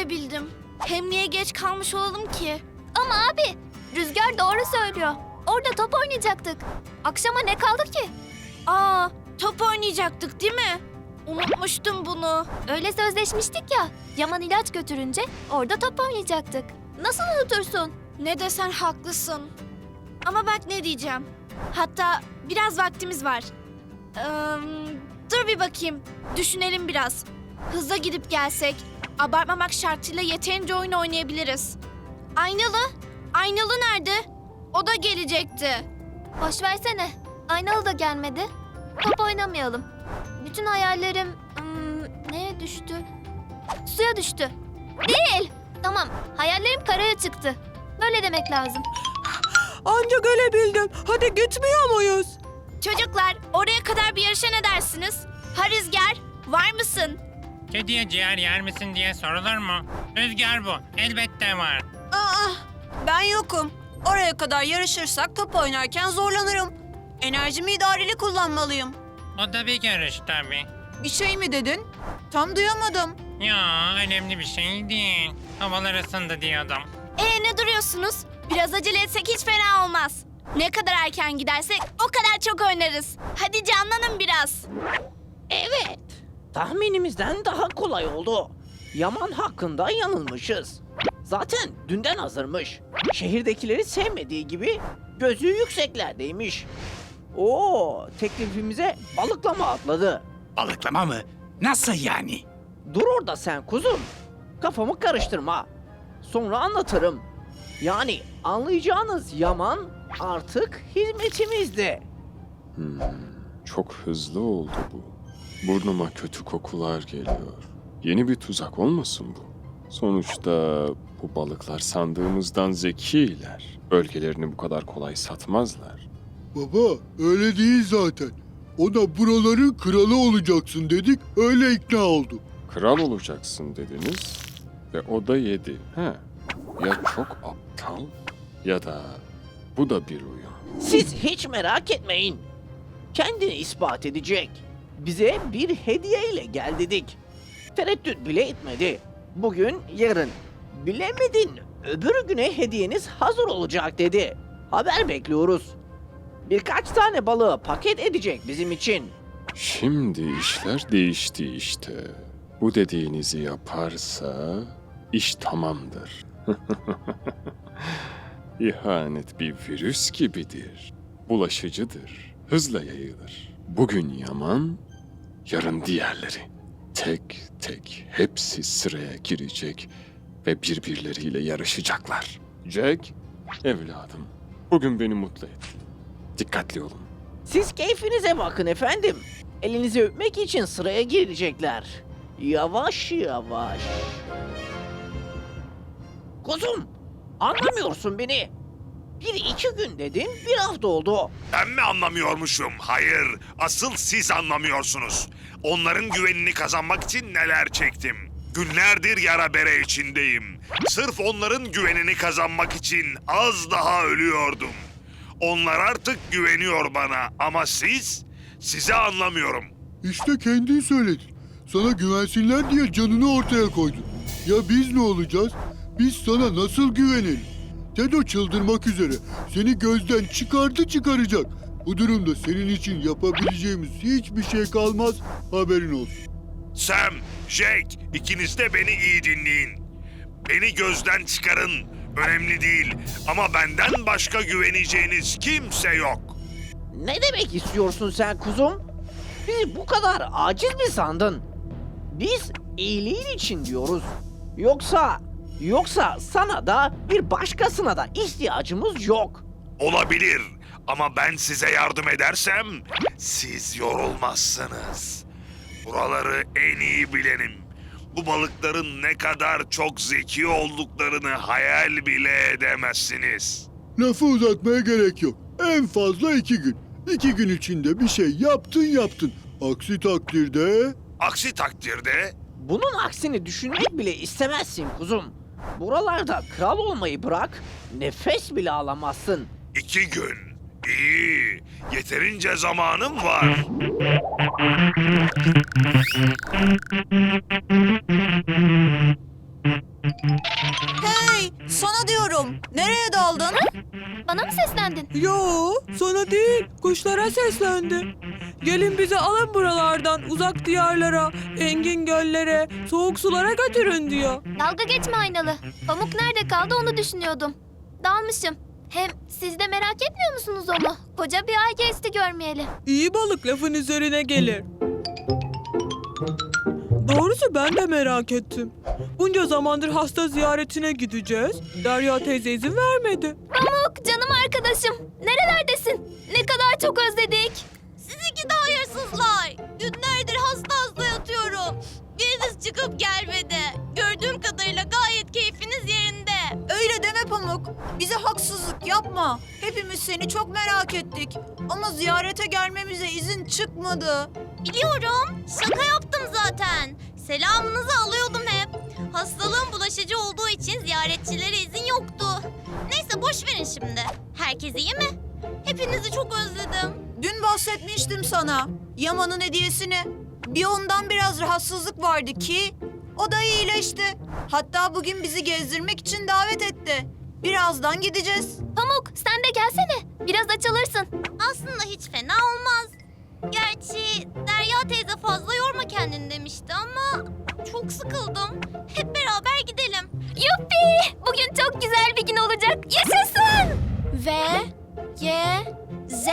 gelebildim. Hem niye geç kalmış olalım ki? Ama abi Rüzgar doğru söylüyor. Orada top oynayacaktık. Akşama ne kaldı ki? Aa, top oynayacaktık değil mi? Unutmuştum bunu. Öyle sözleşmiştik ya. Yaman ilaç götürünce orada top oynayacaktık. Nasıl unutursun? Ne desen haklısın. Ama bak ne diyeceğim. Hatta biraz vaktimiz var. Ee, dur bir bakayım. Düşünelim biraz. Hızla gidip gelsek, abartmamak şartıyla yeterince oyun oynayabiliriz. Aynalı? Aynalı nerede? O da gelecekti. Boş versene. Aynalı da gelmedi. Top oynamayalım. Bütün hayallerim hmm, neye düştü? Suya düştü. Değil. Tamam. Hayallerim karaya çıktı. Böyle demek lazım. Anca gelebildim. Hadi gitmiyor muyuz? Çocuklar, oraya kadar bir yarışa ne dersiniz? Ha Rüzgar, var mısın? Kediye ciğer yer misin diye sorulur mu? Rüzgar bu. Elbette var. Aa, ben yokum. Oraya kadar yarışırsak top oynarken zorlanırım. Enerjimi idareli kullanmalıyım. O da bir görüş tabii. Bir şey mi dedin? Tam duyamadım. Ya önemli bir şey değil. Havalar ısındı diyordum. Ee ne duruyorsunuz? Biraz acele etsek hiç fena olmaz. Ne kadar erken gidersek o kadar çok oynarız. Hadi canlanın biraz. Evet. Tahminimizden daha kolay oldu. Yaman hakkında yanılmışız. Zaten dünden hazırmış. Şehirdekileri sevmediği gibi gözü yükseklerdeymiş. Oo, teklifimize balıklama atladı. Balıklama mı? Nasıl yani? Dur orada sen kuzum. Kafamı karıştırma. Sonra anlatırım. Yani anlayacağınız Yaman artık hizmetimizde. Hmm, çok hızlı oldu bu. Burnuma kötü kokular geliyor. Yeni bir tuzak olmasın bu? Sonuçta bu balıklar sandığımızdan zekiler. Bölgelerini bu kadar kolay satmazlar. Baba öyle değil zaten. Ona buraların kralı olacaksın dedik öyle ikna oldu. Kral olacaksın dediniz ve o da yedi. He. Ya çok aptal ya da bu da bir oyun. Siz hiç merak etmeyin. Kendini ispat edecek. Bize bir hediye ile gel dedik. Tereddüt bile etmedi. Bugün, yarın. Bilemedin, öbür güne hediyeniz hazır olacak dedi. Haber bekliyoruz. Birkaç tane balığı paket edecek bizim için. Şimdi işler değişti işte. Bu dediğinizi yaparsa iş tamamdır. İhanet bir virüs gibidir. Bulaşıcıdır. Hızla yayılır. Bugün Yaman, yarın diğerleri. Tek tek hepsi sıraya girecek ve birbirleriyle yarışacaklar. Jack, evladım, bugün beni mutlu et. Dikkatli olun. Siz keyfinize bakın efendim. Elinizi öpmek için sıraya girecekler. Yavaş yavaş. Kuzum, anlamıyorsun beni. Bir iki gün dedin, bir hafta oldu. Ben mi anlamıyormuşum? Hayır, asıl siz anlamıyorsunuz. Onların güvenini kazanmak için neler çektim. Günlerdir yara bere içindeyim. Sırf onların güvenini kazanmak için az daha ölüyordum. Onlar artık güveniyor bana ama siz, sizi anlamıyorum. İşte kendin söyledin. Sana güvensinler diye canını ortaya koydun. Ya biz ne olacağız? Biz sana nasıl güvenelim? Tedo çıldırmak üzere. Seni gözden çıkardı çıkaracak. Bu durumda senin için yapabileceğimiz hiçbir şey kalmaz. Haberin olsun. Sam, Jake, ikiniz de beni iyi dinleyin. Beni gözden çıkarın. Önemli değil ama benden başka güveneceğiniz kimse yok. Ne demek istiyorsun sen kuzum? Bizi bu kadar aciz mi sandın? Biz iyiliğin için diyoruz. Yoksa, yoksa sana da bir başkasına da ihtiyacımız yok. Olabilir ama ben size yardım edersem siz yorulmazsınız. Buraları en iyi bilenim. Bu balıkların ne kadar çok zeki olduklarını hayal bile edemezsiniz. Lafı uzatmaya gerek yok. En fazla iki gün. İki gün içinde bir şey yaptın yaptın. Aksi takdirde... Aksi takdirde Bunun aksini düşünmek bile istemezsin kuzum. Buralarda kral olmayı bırak, nefes bile alamazsın. iki gün, İyi, yeterince zamanım var. Hey, sana diyorum. Nereye daldın? Bana mı seslendin? Yo, sana değil, kuşlara seslendi. Gelin bizi alın buralardan, uzak diyarlara, engin göllere, soğuk sulara götürün diyor. Dalga geçme aynalı. Pamuk nerede kaldı onu düşünüyordum. Dalmışım. Hem siz de merak etmiyor musunuz onu? Koca bir ay geçti görmeyeli. İyi balık lafın üzerine gelir. Doğrusu ben de merak ettim. Bunca zamandır hasta ziyaretine gideceğiz. Derya teyze izin vermedi. Pamuk canım arkadaşım. Nerelerdesin? Ne kadar çok özledik. Sizinki de hayırsızlar. Günlerdir hasta hasta yatıyorum. Biriniz çıkıp gelmedi. Bize haksızlık yapma. Hepimiz seni çok merak ettik. Ama ziyarete gelmemize izin çıkmadı. Biliyorum. Şaka yaptım zaten. Selamınızı alıyordum hep. Hastalığın bulaşıcı olduğu için ziyaretçilere izin yoktu. Neyse boş verin şimdi. Herkes iyi mi? Hepinizi çok özledim. Dün bahsetmiştim sana. Yaman'ın hediyesini. Bir ondan biraz rahatsızlık vardı ki o da iyileşti. Hatta bugün bizi gezdirmek için davet etti. Birazdan gideceğiz. Pamuk sen de gelsene. Biraz açılırsın. Aslında hiç fena olmaz. Gerçi Derya teyze fazla yorma kendini demişti ama çok sıkıldım. Hep beraber gidelim. Yuppi! Bugün çok güzel bir gün olacak. Yaşasın! V, Y, Z.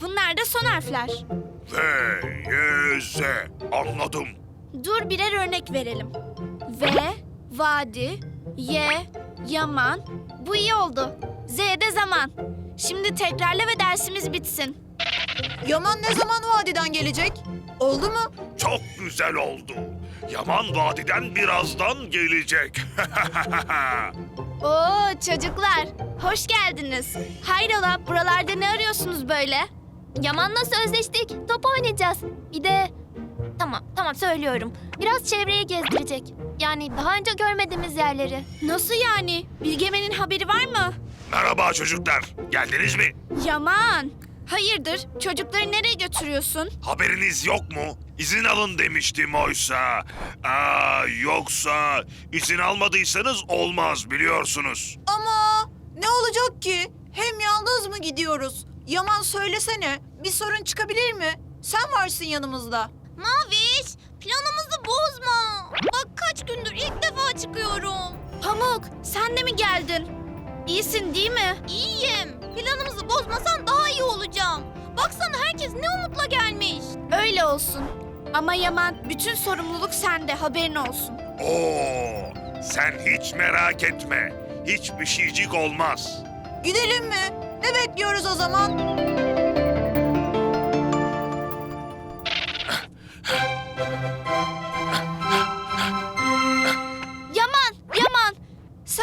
Bunlar da son harfler. V, Y, Z. Anladım. Dur birer örnek verelim. V, vadi, Y, yaman. Bu iyi oldu. Z de zaman. Şimdi tekrarla ve dersimiz bitsin. Yaman ne zaman vadiden gelecek? Oldu mu? Çok güzel oldu. Yaman Vadi'den birazdan gelecek. Oo çocuklar, hoş geldiniz. Hayrola, buralarda ne arıyorsunuz böyle? Yaman'la sözleştik. Top oynayacağız. Bir de... Tamam, tamam söylüyorum. Biraz çevreyi gezdirecek. Yani daha önce görmediğimiz yerleri. Nasıl yani? Bilgemen'in haberi var mı? Merhaba çocuklar. Geldiniz mi? Yaman. Hayırdır? Çocukları nereye götürüyorsun? Haberiniz yok mu? İzin alın demiştim oysa. Aa, yoksa izin almadıysanız olmaz biliyorsunuz. Ama ne olacak ki? Hem yalnız mı gidiyoruz? Yaman söylesene. Bir sorun çıkabilir mi? Sen varsın yanımızda. Maviş, planımızı bozma. Bak kaç gündür ilk defa çıkıyorum. Pamuk, sen de mi geldin? İyisin değil mi? İyiyim. Planımızı bozmasan daha iyi olacağım. Baksana herkes ne umutla gelmiş. Öyle olsun. Ama Yaman, bütün sorumluluk sende, haberin olsun. Oo, sen hiç merak etme. Hiçbir şeycik olmaz. Gidelim mi? Ne bekliyoruz o zaman?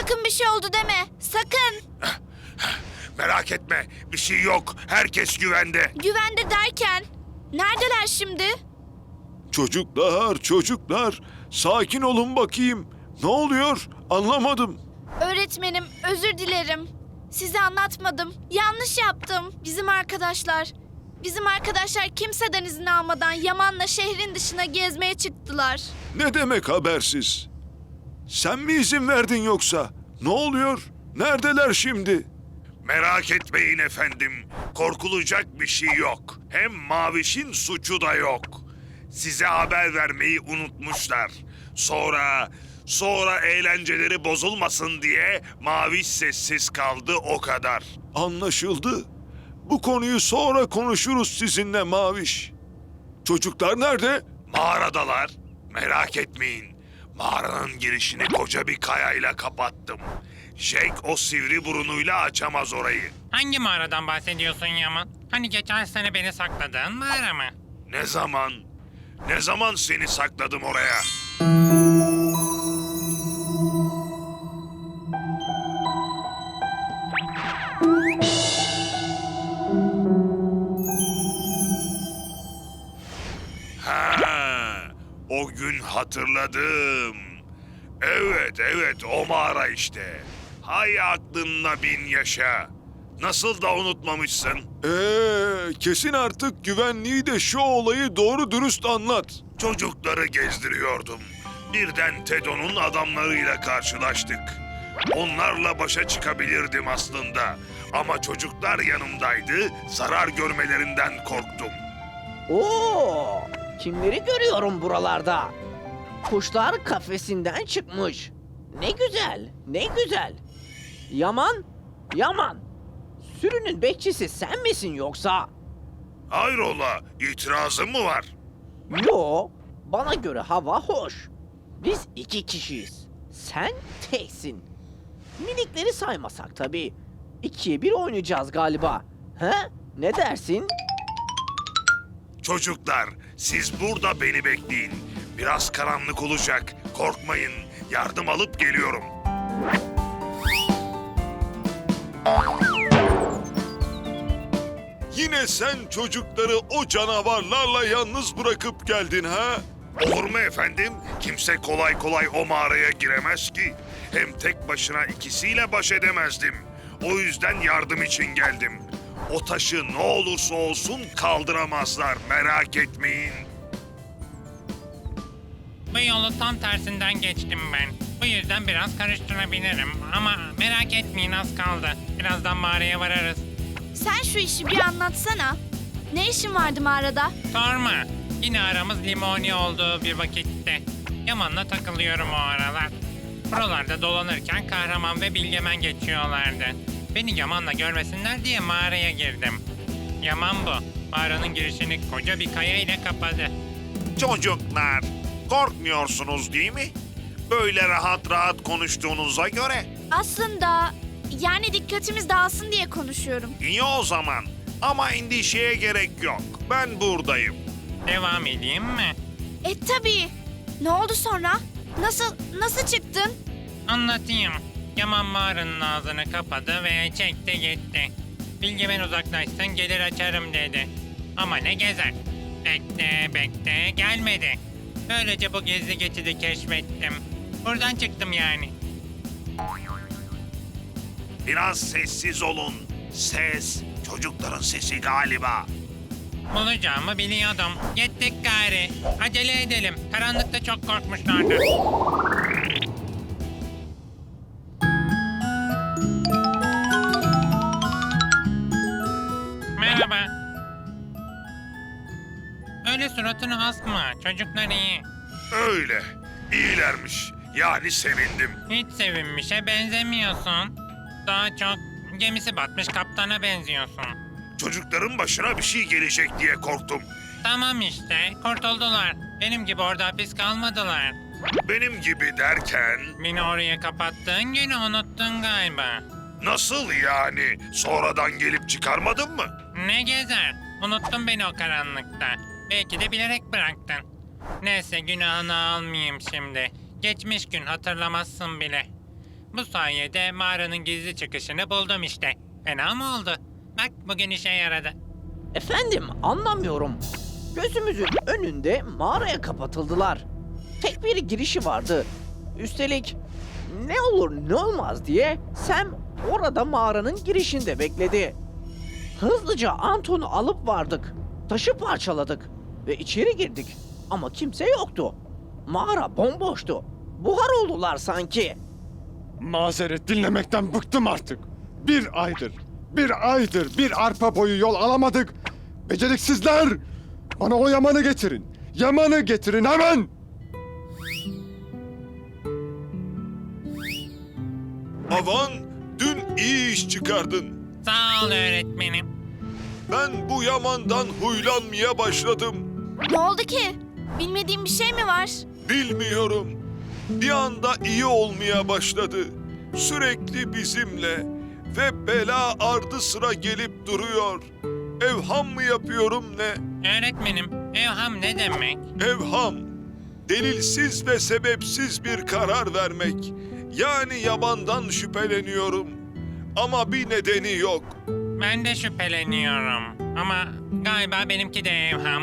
Sakın bir şey oldu deme, sakın. Merak etme. Bir şey yok. Herkes güvende. Güvende derken, neredeler şimdi? Çocuklar, çocuklar. Sakin olun bakayım. Ne oluyor? Anlamadım. Öğretmenim, özür dilerim. Size anlatmadım. Yanlış yaptım. Bizim arkadaşlar. Bizim arkadaşlar kimseden izin almadan Yaman'la şehrin dışına gezmeye çıktılar. Ne demek habersiz? Sen mi izin verdin yoksa? Ne oluyor? Neredeler şimdi? Merak etmeyin efendim. Korkulacak bir şey yok. Hem Maviş'in suçu da yok. Size haber vermeyi unutmuşlar. Sonra, sonra eğlenceleri bozulmasın diye Maviş sessiz kaldı o kadar. Anlaşıldı. Bu konuyu sonra konuşuruz sizinle Maviş. Çocuklar nerede? Mağaradalar. Merak etmeyin. Mağaranın girişini koca bir kayayla kapattım. Jake o sivri burunuyla açamaz orayı. Hangi mağaradan bahsediyorsun Yaman? Hani geçen sene beni sakladığın mağara mı? Ne zaman? Ne zaman seni sakladım oraya? Hatırladım. Evet evet o mağara işte. Hay aklınla bin yaşa. Nasıl da unutmamışsın? Ee, kesin artık güvenliği de şu olayı doğru dürüst anlat. Çocukları gezdiriyordum. Birden Tedo'nun adamlarıyla karşılaştık. Onlarla başa çıkabilirdim aslında. Ama çocuklar yanımdaydı, zarar görmelerinden korktum. Oo, kimleri görüyorum buralarda? Kuşlar kafesinden çıkmış. Ne güzel, ne güzel. Yaman, Yaman. Sürünün bekçisi sen misin yoksa? Hayrola, itirazın mı var? Yo, bana göre hava hoş. Biz iki kişiyiz. Sen teksin. Minikleri saymasak tabii. İkiye bir oynayacağız galiba. He? Ne dersin? Çocuklar, siz burada beni bekleyin. Biraz karanlık olacak. Korkmayın. Yardım alıp geliyorum. Yine sen çocukları o canavarlarla yalnız bırakıp geldin ha? Olur mu efendim? Kimse kolay kolay o mağaraya giremez ki. Hem tek başına ikisiyle baş edemezdim. O yüzden yardım için geldim. O taşı ne olursa olsun kaldıramazlar. Merak etmeyin. Bu yolu tam tersinden geçtim ben. Bu yüzden biraz karıştırabilirim. Ama merak etmeyin az kaldı. Birazdan mağaraya vararız. Sen şu işi bir anlatsana. Ne işin vardı mağarada? Sorma. Yine aramız limoni olduğu bir vakitte. Yaman'la takılıyorum o aralar. Buralarda dolanırken kahraman ve bilgemen geçiyorlardı. Beni Yaman'la görmesinler diye mağaraya girdim. Yaman bu. Mağaranın girişini koca bir kaya ile kapadı. Çocuklar, korkmuyorsunuz değil mi? Böyle rahat rahat konuştuğunuza göre. Aslında yani dikkatimiz dağılsın diye konuşuyorum. İyi o zaman. Ama endişeye gerek yok. Ben buradayım. Devam edeyim mi? E tabii. Ne oldu sonra? Nasıl nasıl çıktın? Anlatayım. Yaman mağaranın ağzını kapadı ve çekti gitti. Bilgemen uzaklaşsın gelir açarım dedi. Ama ne gezer. Bekle bekle gelmedi. Böylece bu gizli geçidi keşfettim. Buradan çıktım yani. Biraz sessiz olun. Ses, çocukların sesi galiba. Bulacağımı biliyordum. Gittik gari. Acele edelim. Karanlıkta çok korkmuşlardı. Suratını asma. Çocuklar iyi. Öyle. İyilermiş. Yani sevindim. Hiç sevinmişe benzemiyorsun. Daha çok gemisi batmış kaptana benziyorsun. Çocukların başına bir şey gelecek diye korktum. Tamam işte, kurtuldular. Benim gibi orada hapis kalmadılar. Benim gibi derken Beni oraya kapattığın günü unuttun galiba. nasıl yani? Sonradan gelip çıkarmadın mı? Ne gezer? Unuttun beni o karanlıkta. Belki de bilerek bıraktın. Neyse günahını almayayım şimdi. Geçmiş gün hatırlamazsın bile. Bu sayede mağaranın gizli çıkışını buldum işte. Fena mı oldu? Bak bugün işe yaradı. Efendim anlamıyorum. Gözümüzün önünde mağaraya kapatıldılar. Tek bir girişi vardı. Üstelik ne olur ne olmaz diye Sam orada mağaranın girişinde bekledi. Hızlıca Anton'u alıp vardık. Taşı parçaladık ve içeri girdik. Ama kimse yoktu. Mağara bomboştu. Buhar oldular sanki. Mazeret dinlemekten bıktım artık. Bir aydır, bir aydır bir arpa boyu yol alamadık. Beceriksizler! Bana o Yaman'ı getirin. Yaman'ı getirin hemen! Avan, dün iyi iş çıkardın. Sağ ol öğretmenim. Ben bu Yaman'dan huylanmaya başladım. Ne oldu ki? Bilmediğim bir şey mi var? Bilmiyorum. Bir anda iyi olmaya başladı. Sürekli bizimle ve bela ardı sıra gelip duruyor. Evham mı yapıyorum ne? Öğretmenim, evham ne demek? Evham. Delilsiz ve sebepsiz bir karar vermek. Yani yabandan şüpheleniyorum. Ama bir nedeni yok. Ben de şüpheleniyorum. Ama galiba benimki de evham.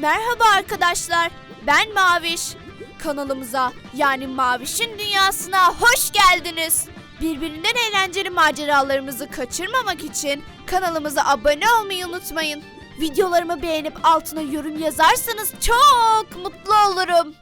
Merhaba arkadaşlar. Ben Maviş. Kanalımıza yani Maviş'in dünyasına hoş geldiniz. Birbirinden eğlenceli maceralarımızı kaçırmamak için kanalımıza abone olmayı unutmayın. Videolarımı beğenip altına yorum yazarsanız çok mutlu olurum.